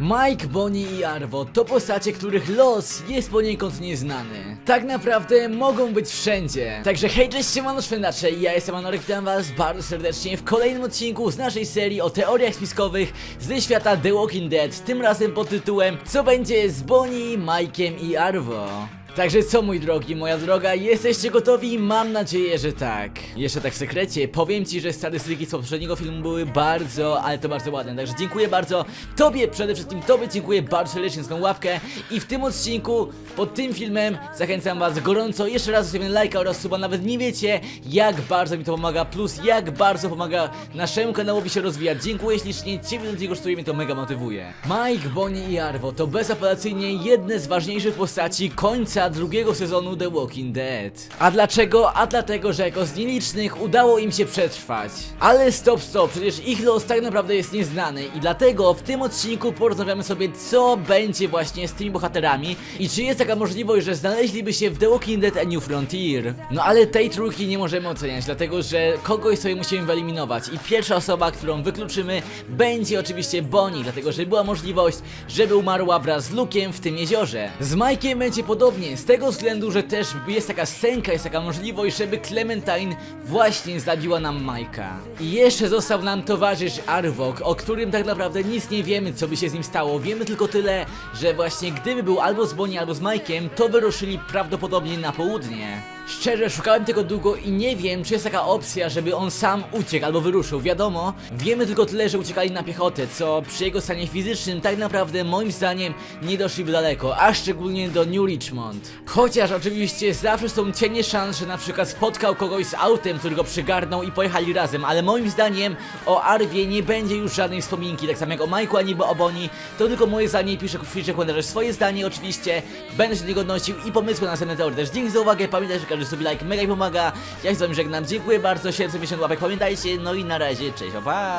Mike, Bonnie i Arvo to postacie, których los jest poniekąd nieznany. Tak naprawdę mogą być wszędzie. Także hej, cześć, siemano szwendacze, ja jestem Anorek, witam was bardzo serdecznie w kolejnym odcinku z naszej serii o teoriach spiskowych ze świata The Walking Dead, tym razem pod tytułem Co będzie z Bonnie, Mike'iem i Arvo? Także co mój drogi, moja droga, jesteście gotowi? Mam nadzieję, że tak. Jeszcze tak w sekrecie, powiem ci, że statystyki z poprzedniego filmu były bardzo, ale to bardzo ładne. Także dziękuję bardzo tobie, przede wszystkim tobie dziękuję bardzo serdecznie za tą łapkę. I w tym odcinku, pod tym filmem, zachęcam was gorąco jeszcze raz do zostawienia lajka oraz suba. Nawet nie wiecie, jak bardzo mi to pomaga, plus jak bardzo pomaga naszemu kanałowi się rozwijać. Dziękuję ślicznie, ciebie tego kosztuje, mnie to mega motywuje. Mike, Bonnie i Arvo to bezapelacyjnie jedne z ważniejszych postaci końca drugiego sezonu The Walking Dead. A dlaczego? A dlatego, że jako z nielicznych udało im się przetrwać. Ale stop, stop, przecież ich los tak naprawdę jest nieznany i dlatego w tym odcinku porozmawiamy sobie co będzie właśnie z tymi bohaterami i czy jest taka możliwość, że znaleźliby się w The Walking Dead A New Frontier. No ale tej trójki nie możemy oceniać, dlatego że kogoś sobie musimy wyeliminować i pierwsza osoba, którą wykluczymy będzie oczywiście Bonnie, dlatego że była możliwość, żeby umarła wraz z Luke'em w tym jeziorze. Z Mike'iem będzie podobnie, z tego względu, że też jest taka scenka, jest taka możliwość, żeby Clementine właśnie zabiła nam Mike'a. I jeszcze został nam towarzysz Arvok, o którym tak naprawdę nic nie wiemy, co by się z nim stało. Wiemy tylko tyle, że właśnie gdyby był albo z Bonnie, albo z Mike'iem, to wyruszyli prawdopodobnie na południe. Szczerze, szukałem tego długo i nie wiem, czy jest taka opcja, żeby on sam uciekł albo wyruszył. Wiadomo, wiemy tylko tyle, że uciekali na piechotę, co przy jego stanie fizycznym tak naprawdę moim zdaniem nie doszliby daleko, a szczególnie do New Richmond. Chociaż oczywiście zawsze są cienie szans, że na przykład spotkał kogoś z autem, który go przygarnął i pojechali razem, ale moim zdaniem o Arwie nie będzie już żadnej wspominki, tak samo jak o Majku, ani o Bonnie, to tylko moje zdanie i piszę w komentarze swoje zdanie oczywiście, będę się do niego odnosił i pomysły na następne teorie też. Dzięki za uwagę, pamiętaj, że każdy sobie like mega mi pomaga, ja się z wami żegnam, dziękuję bardzo, 750 łapek, pamiętajcie, no i na razie, cześć, pa! pa.